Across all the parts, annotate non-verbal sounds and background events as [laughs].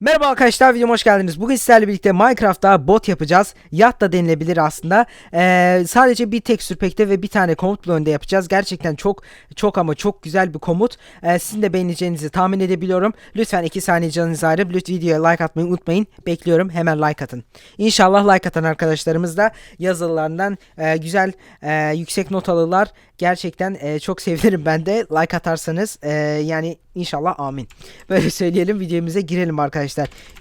Merhaba arkadaşlar videoma hoş geldiniz. Bugün sizlerle birlikte Minecraft'ta bot yapacağız. Yat da denilebilir aslında. Ee, sadece bir tekstür pekte ve bir tane komut bloğunda yapacağız. Gerçekten çok çok ama çok güzel bir komut. Ee, sizin de beğeneceğinizi tahmin edebiliyorum. Lütfen 2 saniye canınızı ayırıp lütfen videoya like atmayı unutmayın. Bekliyorum hemen like atın. İnşallah like atan arkadaşlarımız da yazılarından e, güzel e, yüksek not alırlar. Gerçekten e, çok sevinirim ben de like atarsanız. E, yani inşallah amin. Böyle söyleyelim videomuza girelim arkadaşlar.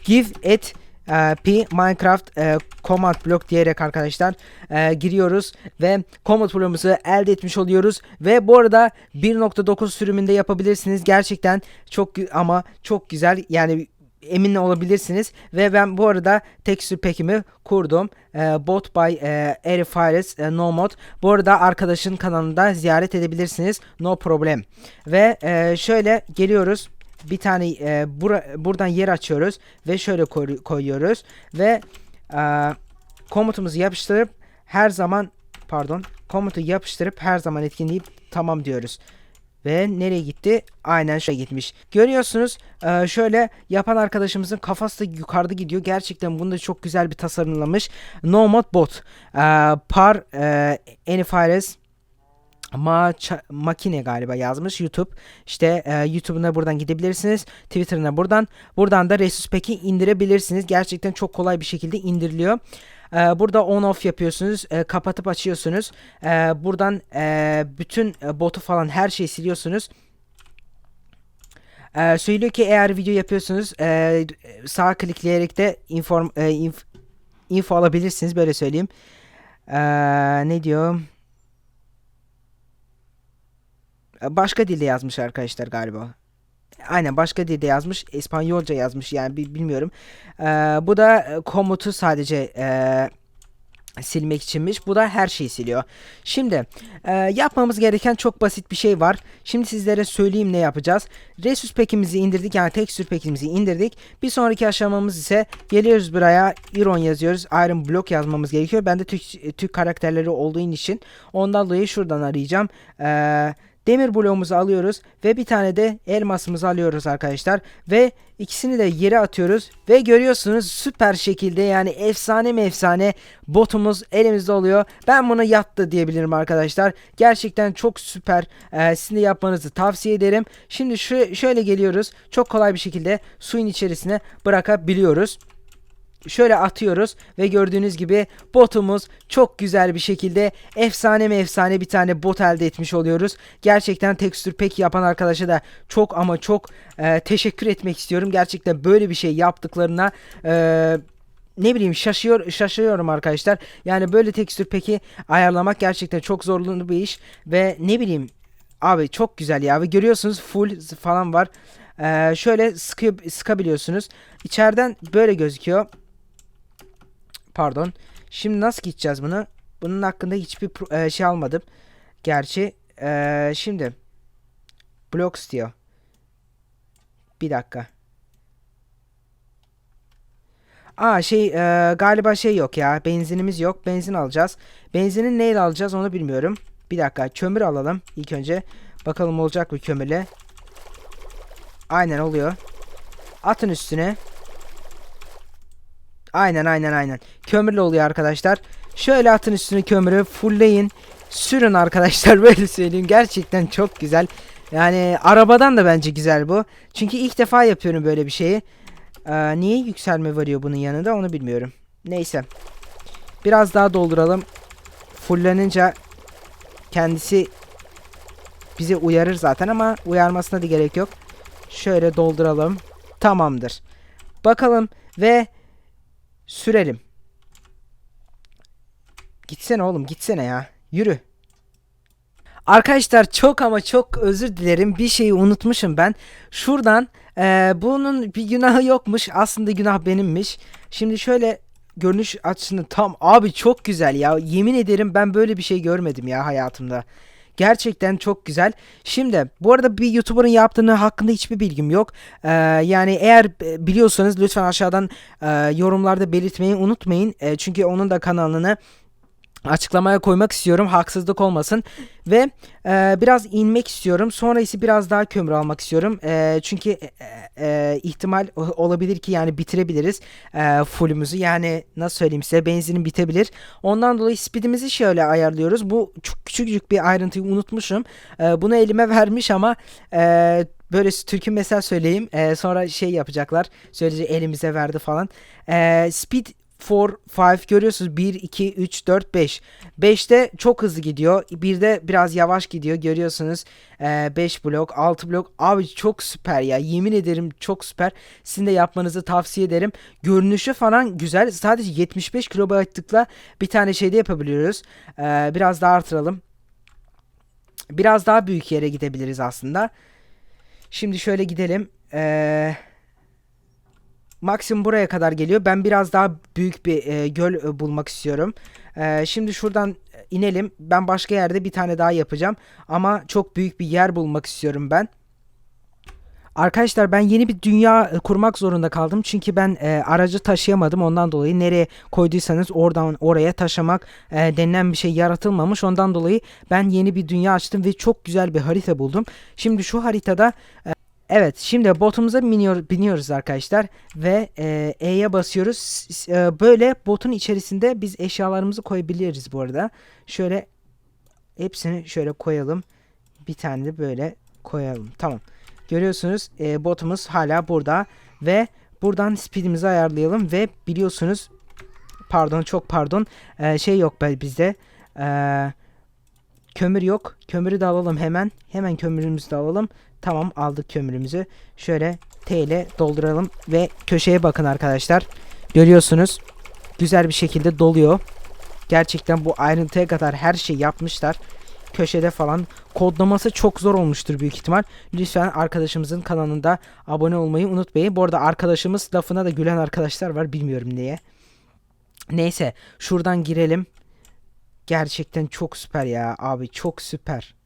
Give it e, p minecraft e, command block diyerek arkadaşlar e, giriyoruz ve command bloğumuzu elde etmiş oluyoruz ve bu arada 1.9 sürümünde yapabilirsiniz gerçekten çok ama çok güzel yani emin olabilirsiniz ve ben bu arada texture pack'imi kurdum. E, bot by e, Airfires e, no mod. Bu arada arkadaşın kanalında ziyaret edebilirsiniz. No problem. Ve e, şöyle geliyoruz. Bir tane e, bura- buradan yer açıyoruz ve şöyle koy- koyuyoruz ve e, komutumuzu yapıştırıp her zaman pardon komutu yapıştırıp her zaman etkinleyip tamam diyoruz. Ve nereye gitti? Aynen şuraya gitmiş. Görüyorsunuz e, şöyle yapan arkadaşımızın kafası da yukarıda gidiyor. Gerçekten bunu da çok güzel bir tasarımlamış. No Mod Bot. E, par e, Anyfires Ma makine galiba yazmış YouTube. İşte e, YouTube'una buradan gidebilirsiniz. Twitter'ına buradan. Buradan da Resus Pack'i indirebilirsiniz. Gerçekten çok kolay bir şekilde indiriliyor. E, burada on off yapıyorsunuz. e, kapatıp açıyorsunuz. E, buradan e, bütün e, botu falan her şeyi siliyorsunuz. E, söylüyor ki eğer video yapıyorsunuz e, sağ klikleyerek de inform, e, inf- info alabilirsiniz. Böyle söyleyeyim. E, ne diyor? Başka dilde yazmış arkadaşlar galiba. Aynen başka dilde yazmış. İspanyolca yazmış yani bi- bilmiyorum. Ee, bu da e, komutu sadece e, silmek içinmiş. Bu da her şeyi siliyor. Şimdi e, yapmamız gereken çok basit bir şey var. Şimdi sizlere söyleyeyim ne yapacağız. Resus pack'imizi indirdik yani texture pack'imizi indirdik. Bir sonraki aşamamız ise geliyoruz buraya iron yazıyoruz. Iron block yazmamız gerekiyor. Ben de Türk, Türk karakterleri olduğu için ondan dolayı şuradan arayacağım. Eee Demir bloğumuzu alıyoruz ve bir tane de elmasımızı alıyoruz arkadaşlar. Ve ikisini de yere atıyoruz ve görüyorsunuz süper şekilde yani efsane mi efsane botumuz elimizde oluyor. Ben bunu yattı diyebilirim arkadaşlar. Gerçekten çok süper. Ee, sizin de yapmanızı tavsiye ederim. Şimdi şu, şöyle geliyoruz. Çok kolay bir şekilde suyun içerisine bırakabiliyoruz şöyle atıyoruz ve gördüğünüz gibi botumuz çok güzel bir şekilde efsane mi efsane bir tane bot elde etmiş oluyoruz. Gerçekten tekstür pek yapan arkadaşa da çok ama çok e, teşekkür etmek istiyorum. Gerçekten böyle bir şey yaptıklarına e, ne bileyim şaşıyor şaşıyorum arkadaşlar. Yani böyle tekstür peki ayarlamak gerçekten çok zorlu bir iş ve ne bileyim abi çok güzel ya ve görüyorsunuz full falan var. Ee, şöyle sıkı, sıkabiliyorsunuz. İçeriden böyle gözüküyor. Pardon. Şimdi nasıl gideceğiz bunu? Bunun hakkında hiçbir e, şey almadım. Gerçi e, şimdi blocks diyor. Bir dakika. Aa şey e, galiba şey yok ya. Benzinimiz yok. Benzin alacağız. Benzinin neyle alacağız onu bilmiyorum. Bir dakika. Kömür alalım ilk önce. Bakalım olacak mı kömürle. Aynen oluyor. Atın üstüne. Aynen aynen aynen. Kömürlü oluyor arkadaşlar. Şöyle atın üstüne kömürü fullleyin. Sürün arkadaşlar [laughs] böyle söyleyeyim. Gerçekten çok güzel. Yani arabadan da bence güzel bu. Çünkü ilk defa yapıyorum böyle bir şeyi. Ee, niye yükselme varıyor bunun yanında onu bilmiyorum. Neyse. Biraz daha dolduralım. Fullenince kendisi bizi uyarır zaten ama uyarmasına da gerek yok. Şöyle dolduralım. Tamamdır. Bakalım ve sürelim. Gitsene oğlum gitsene ya. Yürü. Arkadaşlar çok ama çok özür dilerim. Bir şeyi unutmuşum ben. Şuradan eee, bunun bir günahı yokmuş. Aslında günah benimmiş. Şimdi şöyle görünüş açısını tam abi çok güzel ya. Yemin ederim ben böyle bir şey görmedim ya hayatımda. Gerçekten çok güzel. Şimdi bu arada bir YouTuber'ın yaptığını hakkında hiçbir bilgim yok. Ee, yani eğer e, biliyorsanız lütfen aşağıdan e, yorumlarda belirtmeyi unutmayın. E, çünkü onun da kanalını açıklamaya koymak istiyorum. Haksızlık olmasın. Ve e, biraz inmek istiyorum. Sonra ise biraz daha kömür almak istiyorum. E, çünkü e, e, ihtimal olabilir ki yani bitirebiliriz e, fullümüzü. Yani nasıl söyleyeyim size? Benzinin bitebilir. Ondan dolayı speedimizi şöyle ayarlıyoruz. Bu çok küçücük bir ayrıntıyı unutmuşum. E, bunu elime [laughs] vermiş ama e, böyle türkü mesela söyleyeyim e, sonra şey yapacaklar. Söyleyecek elimize verdi falan. E, speed 4, 5 görüyorsunuz. 1, 2, 3, 4, 5 5'te çok hızlı gidiyor. 1'de biraz yavaş gidiyor görüyorsunuz. 5 blok 6 blok. Abi çok süper ya. Yemin ederim çok süper. Sizin de yapmanızı tavsiye ederim. Görünüşü falan güzel. Sadece 75 kilobaytlıkla bir tane şeyde yapabiliyoruz. Ee, biraz daha artıralım. Biraz daha büyük yere gidebiliriz aslında. Şimdi şöyle gidelim. Eee maksimum buraya kadar geliyor. Ben biraz daha büyük bir e, göl e, bulmak istiyorum. E, şimdi şuradan inelim. Ben başka yerde bir tane daha yapacağım. Ama çok büyük bir yer bulmak istiyorum ben. Arkadaşlar ben yeni bir dünya e, kurmak zorunda kaldım. Çünkü ben e, aracı taşıyamadım. Ondan dolayı nereye koyduysanız oradan oraya taşımak e, denilen bir şey yaratılmamış. Ondan dolayı ben yeni bir dünya açtım ve çok güzel bir harita buldum. Şimdi şu haritada e, Evet şimdi botumuza biniyor, biniyoruz arkadaşlar ve e, E'ye basıyoruz. S- e, böyle botun içerisinde biz eşyalarımızı koyabiliriz bu arada. Şöyle hepsini şöyle koyalım. Bir tane de böyle koyalım. Tamam. Görüyorsunuz e, botumuz hala burada ve buradan speedimizi ayarlayalım ve biliyorsunuz pardon çok pardon e, şey yok bizde. E, kömür yok. Kömürü de alalım hemen. Hemen kömürümüzü de alalım. Tamam aldık kömürümüzü. Şöyle T ile dolduralım ve köşeye bakın arkadaşlar. Görüyorsunuz. Güzel bir şekilde doluyor. Gerçekten bu ayrıntıya kadar her şey yapmışlar. Köşede falan kodlaması çok zor olmuştur büyük ihtimal. Lütfen arkadaşımızın kanalında abone olmayı unutmayın. Bu arada arkadaşımız lafına da gülen arkadaşlar var bilmiyorum niye. Neyse şuradan girelim. Gerçekten çok süper ya abi çok süper.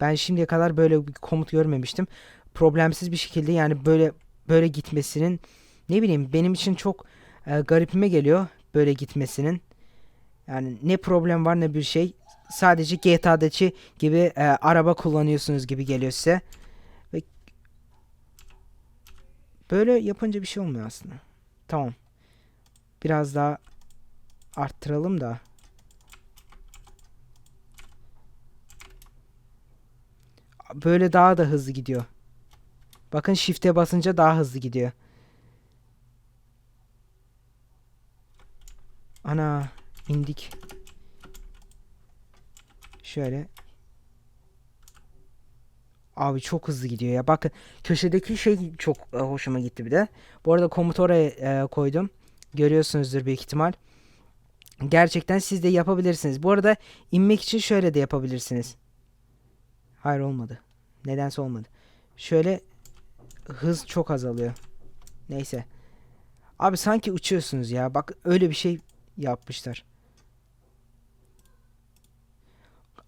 Ben şimdiye kadar böyle bir komut görmemiştim. Problemsiz bir şekilde yani böyle böyle gitmesinin ne bileyim benim için çok e, garipime geliyor böyle gitmesinin. Yani ne problem var ne bir şey. Sadece GTA'daki gibi e, araba kullanıyorsunuz gibi geliyor size. Ve böyle yapınca bir şey olmuyor aslında. Tamam. Biraz daha arttıralım da. Böyle daha da hızlı gidiyor. Bakın shift'e basınca daha hızlı gidiyor. Ana indik. Şöyle. Abi çok hızlı gidiyor ya. Bakın köşedeki şey çok e, hoşuma gitti bir de. Bu arada komutu oraya e, koydum. Görüyorsunuzdur büyük ihtimal. Gerçekten siz de yapabilirsiniz. Bu arada inmek için şöyle de yapabilirsiniz. Hayır olmadı. Nedense olmadı. Şöyle hız çok azalıyor. Neyse. Abi sanki uçuyorsunuz ya. Bak öyle bir şey yapmışlar.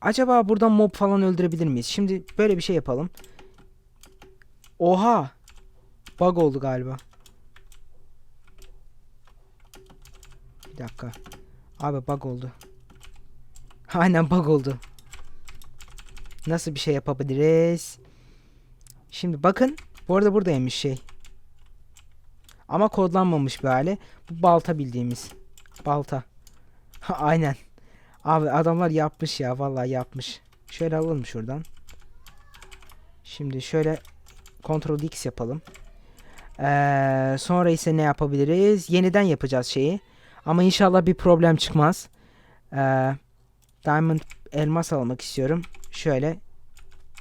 Acaba buradan mob falan öldürebilir miyiz? Şimdi böyle bir şey yapalım. Oha! Bug oldu galiba. Bir dakika. Abi bug oldu. [laughs] Aynen bug oldu. Nasıl bir şey yapabiliriz? Şimdi bakın. Bu arada buradaymış şey. Ama kodlanmamış bir hali. Bu balta bildiğimiz. Balta. Aynen. Abi adamlar yapmış ya. Vallahi yapmış. Şöyle alalım şuradan. Şimdi şöyle Ctrl X yapalım. Ee, sonra ise ne yapabiliriz? Yeniden yapacağız şeyi. Ama inşallah bir problem çıkmaz. Ee, Diamond elmas almak istiyorum. Şöyle.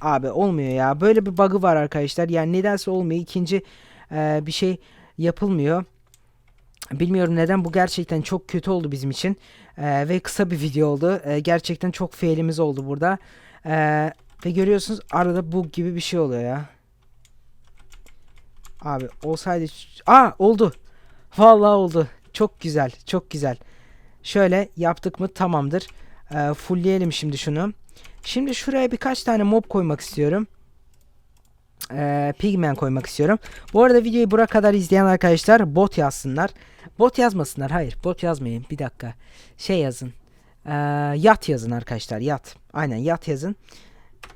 Abi olmuyor ya. Böyle bir bug'ı var arkadaşlar. Yani nedense olmuyor. İkinci e, bir şey yapılmıyor. Bilmiyorum neden bu gerçekten çok kötü oldu bizim için. E, ve kısa bir video oldu. E, gerçekten çok failimiz oldu burada. E, ve görüyorsunuz arada bug gibi bir şey oluyor ya. Abi olsaydı... Aa oldu. Vallahi oldu. Çok güzel. Çok güzel. Şöyle yaptık mı tamamdır. E, fullleyelim şimdi şunu. Şimdi şuraya birkaç tane mob koymak istiyorum. Ee, pigman koymak istiyorum. Bu arada videoyu buraya kadar izleyen arkadaşlar bot yazsınlar. Bot yazmasınlar. Hayır bot yazmayın. Bir dakika. Şey yazın. Ee, yat yazın arkadaşlar yat. Aynen yat yazın.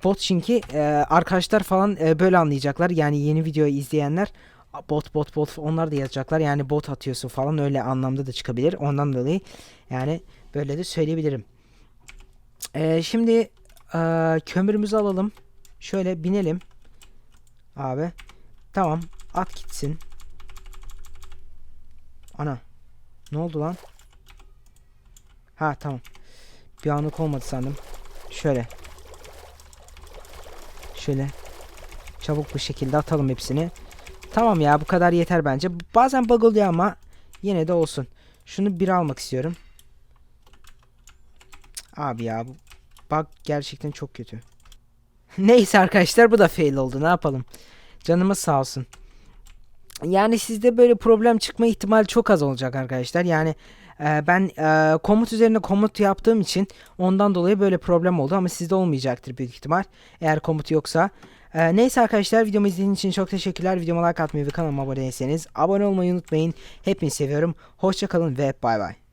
Bot çünkü e, arkadaşlar falan e, böyle anlayacaklar. Yani yeni videoyu izleyenler "A, bot bot bot onlar da yazacaklar. Yani bot atıyorsun falan öyle anlamda da çıkabilir. Ondan dolayı yani böyle de söyleyebilirim. Ee, şimdi e, kömürümüzü alalım. Şöyle binelim. Abi. Tamam. At gitsin. Ana. Ne oldu lan? Ha tamam. Bir anlık olmadı sandım. Şöyle. Şöyle. Çabuk bir şekilde atalım hepsini. Tamam ya bu kadar yeter bence. Bazen bug oluyor ama yine de olsun. Şunu bir almak istiyorum. Abi ya bu bug gerçekten çok kötü. [laughs] Neyse arkadaşlar bu da fail oldu. Ne yapalım? Canımız sağ olsun. Yani sizde böyle problem çıkma ihtimali çok az olacak arkadaşlar. Yani e, ben e, komut üzerine komut yaptığım için ondan dolayı böyle problem oldu ama sizde olmayacaktır büyük ihtimal. Eğer komut yoksa. E, neyse arkadaşlar videomu izlediğiniz için çok teşekkürler. Videoma like atmayı ve kanalıma abone değilseniz abone olmayı unutmayın. Hepinizi seviyorum. Hoşçakalın ve bay bay.